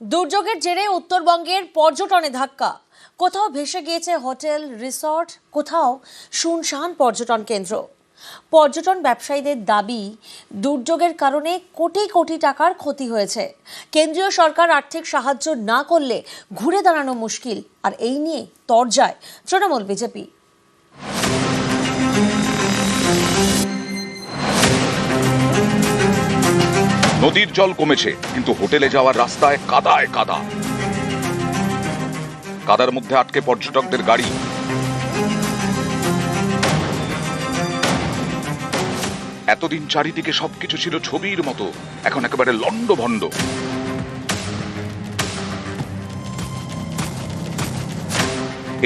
দুর্যোগের জেরে উত্তরবঙ্গের পর্যটনে ধাক্কা। কোথাও ভেসে গিয়েছে হোটেল, রিসর্ট, কোথাও শুনশান পর্যটন কেন্দ্র। পর্যটন ব্যবসায়ীদের দাবি, দুর্যোগের কারণে কোটি কোটি টাকার ক্ষতি হয়েছে। কেন্দ্রীয় সরকার আর্থিক সাহায্য না করলে ঘুরে দাঁড়ানো মুশকিল, আর এই নিয়ে তরজায় তৃণমূল বিজেপি। নদীর জল কমেছে, কিন্তু হোটেলে যাওয়ার রাস্তায় কাদায় কাদা। কাদার মধ্যে আটকে পর্যটকদের গাড়ি। এতদিন চারিদিকে সবকিছু ছিল ছবির মতো, এখন একেবারে লন্ড ভন্ড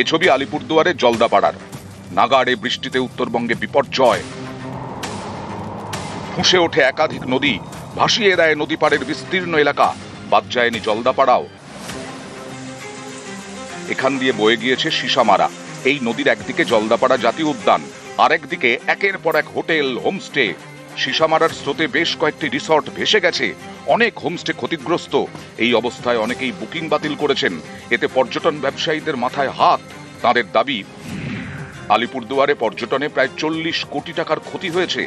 এ ছবি আলিপুরদুয়ারের জলদাপাড়ার। নাগাড়ে বৃষ্টিতে উত্তরবঙ্গে বিপর্যয়। ফুঁসে ওঠে একাধিক নদী। ভাসিয়ে দেয় নদী পাড়ের বিস্তীর্ণ এলাকা। বাদ যায়নি জলদাপাড়াও। এখান দিয়ে বয়ে গিয়েছে সীসামারা। এই নদীর একদিকে জলদাপাড়া জাতীয় উদ্যান, আরেকদিকে একের পর এক হোটেল, হোমস্টে। সীসামারার স্রোতে বেশ কয়েকটি রিসর্ট ভেসে গেছে। অনেক হোমস্টে ক্ষতিগ্রস্ত। এই অবস্থায় অনেকেই বুকিং বাতিল করেছেন। এতে পর্যটন ব্যবসায়ীদের মাথায় হাত। তাদের দাবি আলিপুরদুয়ারে পর্যটনে প্রায় চল্লিশ কোটি টাকার ক্ষতি হয়েছে।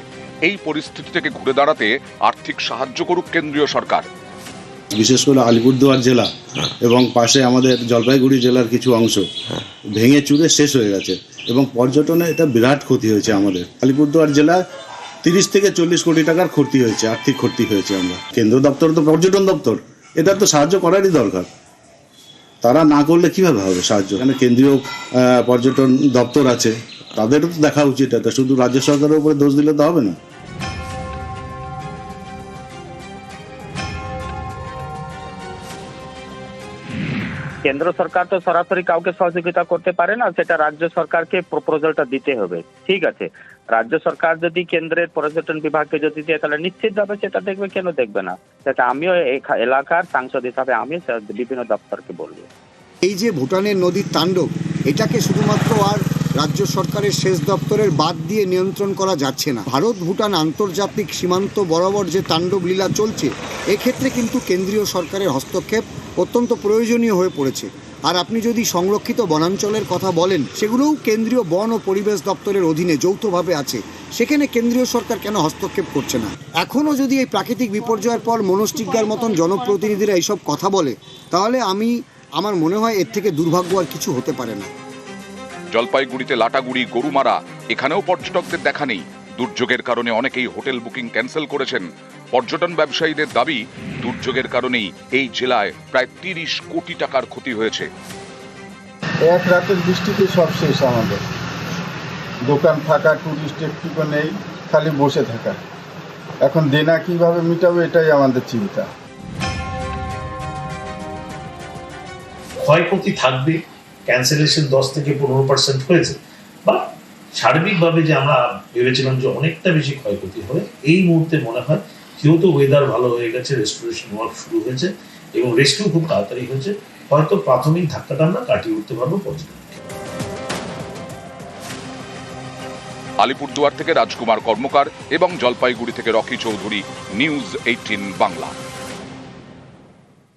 এই পরিস্থিতি থেকে ঘুরে দাঁড়াতে আর্থিক সাহায্য করুক কেন্দ্রীয় সরকার। বিশেষ করে আলিপুরদুয়ার জেলা এবং পাশে আমাদের জলপাইগুড়ি জেলার কিছু অংশ ভেঙে চুরে শেষ হয়ে গেছে এবং পর্যটনে এটা বিরাট ক্ষতি হয়েছে আমাদের। আলিপুরদুয়ার জেলা তিরিশ থেকে চল্লিশ কোটি টাকার ক্ষতি হয়েছে, আর্থিক ক্ষতি হয়েছে আমরা। কেন্দ্র দপ্তর তো পর্যটন দপ্তর, এটা তো সাহায্য করারই দরকার। তারা না করলে কীভাবে হবে সাহায্য? এখানে কেন্দ্রীয় পর্যটন দপ্তর আছে। তাদেরও তো দেখা উচিত এটা। শুধু রাজ্য সরকারের উপরে দোষ দিলে তো হবে না। কেন্দ্র সরকার তো সরাসরি কাউকে সহযোগিতা করতে পারে না, সেটা রাজ্য সরকারকে প্রপোজালটা দিতে হবে। ঠিক আছে। রাজ্য সরকার যদি কেন্দ্রের পর্যটন বিভাগকে যদি দেয়, তাহলে নিশ্চিতভাবে সেটা দেখবে, কেন দেখবে না? সেটা আমিও এলাকার সাংসদ হিসাবে আমি বিভিন্ন দপ্তরকে বলব। এই যে ভুটানের নদীর তাণ্ডব, এটাকে শুধুমাত্র আর রাজ্য সরকারের সেচ দপ্তরের বাদ দিয়ে নিয়ন্ত্রণ করা যাচ্ছে না। ভারত, ভুটান আন্তর্জাতিক সীমান্ত বরাবর যে তাণ্ডব লীলা চলছে, এক্ষেত্রে কিন্তু কেন্দ্রীয় সরকারের হস্তক্ষেপ অত্যন্ত প্রয়োজনীয় হয়ে পড়েছে। আর আপনি যদি সংরক্ষিত বনাঞ্চলের কথা বলেন, সেগুলোও কেন্দ্রীয় বন ও পরিবেশ দপ্তরের অধীনে যৌথভাবে আছে। সেখানে কেন্দ্রীয় সরকার কেন হস্তক্ষেপ করছে না? এখনও যদি এই প্রাকৃতিক বিপর্যয়ের পর মনস্টিজ্ঞার মতন জনপ্রতিনিধিরা এইসব কথা বলে, তাহলে আমি, আমার মনে হয় এর থেকে দুর্ভাগ্য আর কিছু হতে পারে না। জলপাইগুড়িতে লাটাগুড়ি, গরুমারা, এখানেও পর্যটকদের দেখা নেই। দুর্যোগের কারণে অনেকেই হোটেল বুকিং ক্যান্সেল করেছেন। পর্যটন ব্যবসায়ীদের দাবি দুর্যোগের কারণেই এই জেলায় প্রায় তিরিশ কোটি টাকার ক্ষতি হয়েছে। এক রাতের বৃষ্টিতে সব শেষ আমাদের। দোকান থাকা টুরিস্ট একটুকু নেই খালি বসে থাকা। এখন দেনা কীভাবে মিটাবো এটাই আমাদের চিন্তা। ক্ষয়ক্ষতি থাকবে ক্যান্সেলেশন দশ থেকে পনেরো পার্সেন্ট হয়েছে। বা সার্বিকভাবে যে আমরা ভেবেছিলাম যে অনেকটা বেশি ক্ষয়ক্ষতি হবে এই মুহূর্তে মনে হয় যেহেতু ওয়েদার ভালো হয়ে গেছে রেস্টোরেশন ওয়ার্ক শুরু হয়েছে এবং রেস্কিউ খুব তাড়াতাড়ি হয়েছে। হয়তো প্রাথমিক ধাক্কাটা আমরা কাটিয়ে উঠতে পারব পর্যটন আলিপুরদুয়ার থেকে রাজকুমার কর্মকার এবং জলপাইগুড়ি থেকে Rocky Chowdhury news eighteen Bangla.